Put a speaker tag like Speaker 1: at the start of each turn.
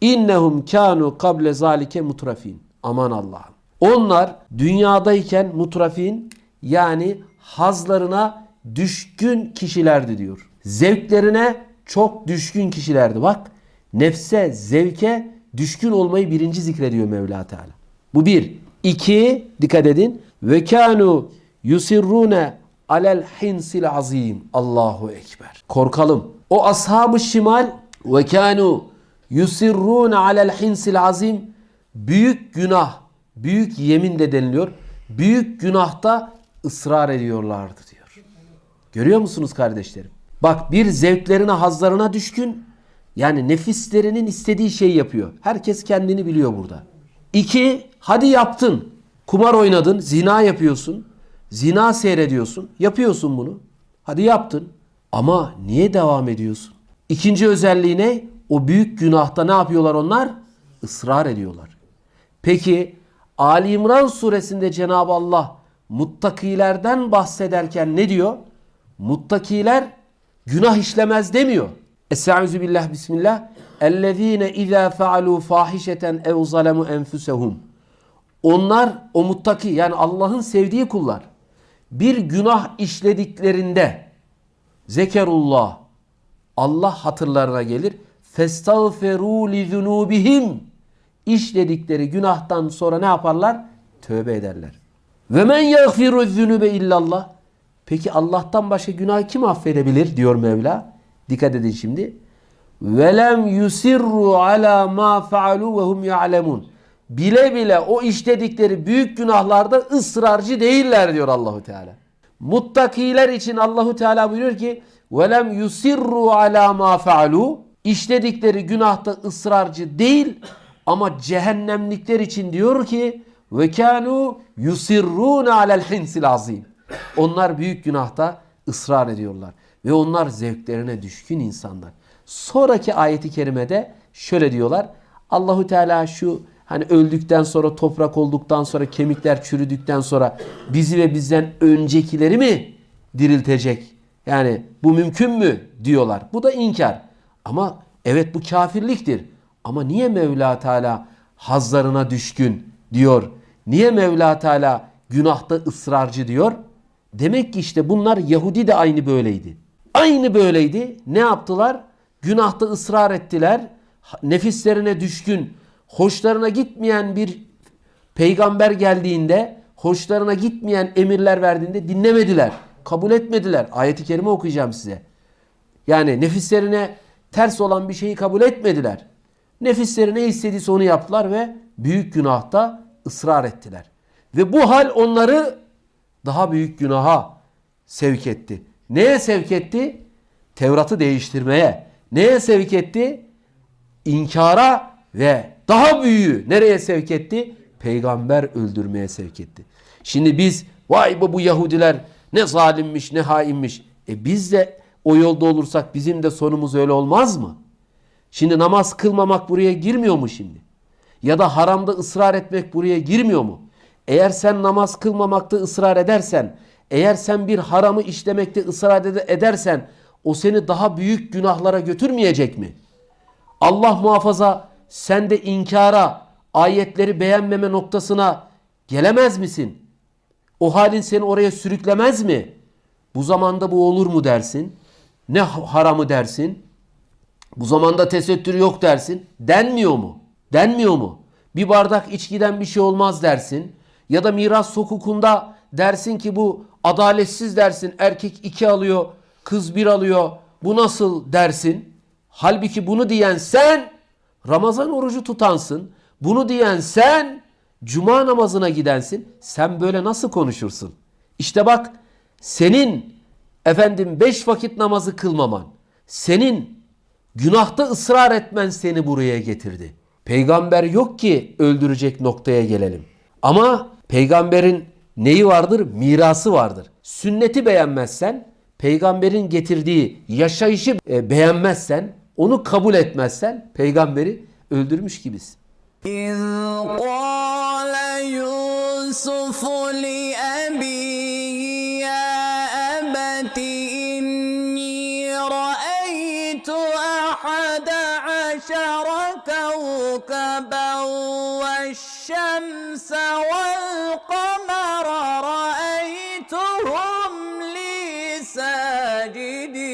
Speaker 1: İnnehum kanu kable zalike mutrafin. Aman Allah'ım. Onlar dünyadayken mutrafin yani hazlarına düşkün kişilerdi diyor. Zevklerine çok düşkün kişilerdi. Bak nefse, zevke düşkün olmayı birinci zikrediyor Mevla Teala. Bu bir. İki, dikkat edin. Ve kanu yusirrune alel hinsil azim. Allahu Ekber. Korkalım. O ashab-ı şimal ve kanu yusirrune alel hinsil azim. Büyük günah, büyük yemin de deniliyor. Büyük günahta ısrar ediyorlardı diyor. Görüyor musunuz kardeşlerim? Bak bir zevklerine, hazlarına düşkün. Yani nefislerinin istediği şeyi yapıyor. Herkes kendini biliyor burada. İki, hadi yaptın. Kumar oynadın, zina yapıyorsun. Zina seyrediyorsun. Yapıyorsun bunu. Hadi yaptın. Ama niye devam ediyorsun? İkinci özelliği ne? O büyük günahta ne yapıyorlar onlar? Israr ediyorlar. Peki Ali İmran suresinde Cenab-ı Allah muttakilerden bahsederken ne diyor? Muttakiler günah işlemez demiyor. Estaizu billah bismillah. Ellezine izâ fealû fâhişeten ev zalemu enfusehum. Onlar o muttaki yani Allah'ın sevdiği kullar bir günah işlediklerinde zekerullah Allah hatırlarına gelir. Li zunubihim işledikleri günahtan sonra ne yaparlar? Tövbe ederler. Ve men yagfiru zunube illallah. Peki Allah'tan başka günah kim affedebilir diyor Mevla. Dikkat edin şimdi. Velem yusirru ala ma faalu ve ya'lemun. Bile bile o işledikleri büyük günahlarda ısrarcı değiller diyor Allahu Teala. Muttakiler için Allahu Teala buyuruyor ki velem yusirru ala ma. İşledikleri günahta ısrarcı değil ama cehennemlikler için diyor ki ve kanu yusirrun alel hinsil azim. Onlar büyük günahta ısrar ediyorlar ve onlar zevklerine düşkün insanlar. Sonraki ayeti kerimede şöyle diyorlar. Allahu Teala şu hani öldükten sonra toprak olduktan sonra kemikler çürüdükten sonra bizi ve bizden öncekileri mi diriltecek? Yani bu mümkün mü diyorlar. Bu da inkar. Ama evet bu kafirliktir. Ama niye Mevla Teala hazlarına düşkün diyor? Niye Mevla Teala günahta ısrarcı diyor? Demek ki işte bunlar Yahudi de aynı böyleydi. Aynı böyleydi. Ne yaptılar? Günahta ısrar ettiler. Nefislerine düşkün, hoşlarına gitmeyen bir peygamber geldiğinde, hoşlarına gitmeyen emirler verdiğinde dinlemediler. Kabul etmediler. Ayeti kerime okuyacağım size. Yani nefislerine ters olan bir şeyi kabul etmediler. Nefisleri ne istediyse onu yaptılar ve büyük günahta ısrar ettiler. Ve bu hal onları daha büyük günaha sevk etti. Neye sevk etti? Tevrat'ı değiştirmeye. Neye sevk etti? İnkara ve daha büyüğü nereye sevk etti? Peygamber öldürmeye sevk etti. Şimdi biz vay bu bu Yahudiler ne zalimmiş ne hainmiş. E biz de o yolda olursak bizim de sonumuz öyle olmaz mı? Şimdi namaz kılmamak buraya girmiyor mu şimdi? Ya da haramda ısrar etmek buraya girmiyor mu? Eğer sen namaz kılmamakta ısrar edersen, eğer sen bir haramı işlemekte ısrar edersen o seni daha büyük günahlara götürmeyecek mi? Allah muhafaza sen de inkara, ayetleri beğenmeme noktasına gelemez misin? O halin seni oraya sürüklemez mi? Bu zamanda bu olur mu dersin? Ne haramı dersin? Bu zamanda tesettür yok dersin. Denmiyor mu? Denmiyor mu? Bir bardak içkiden bir şey olmaz dersin. Ya da miras hukukunda dersin ki bu adaletsiz dersin. Erkek iki alıyor, kız bir alıyor. Bu nasıl dersin? Halbuki bunu diyen sen Ramazan orucu tutansın. Bunu diyen sen cuma namazına gidensin. Sen böyle nasıl konuşursun? İşte bak senin efendim beş vakit namazı kılmaman, senin günahta ısrar etmen seni buraya getirdi. Peygamber yok ki öldürecek noktaya gelelim. Ama peygamberin neyi vardır? Mirası vardır. Sünneti beğenmezsen, peygamberin getirdiği yaşayışı e, beğenmezsen, onu kabul etmezsen peygamberi öldürmüş gibisin.
Speaker 2: إذ قال يوسف لأبيه أحد عشر كوكبا والشمس والقمر رأيتهم لي ساجدين.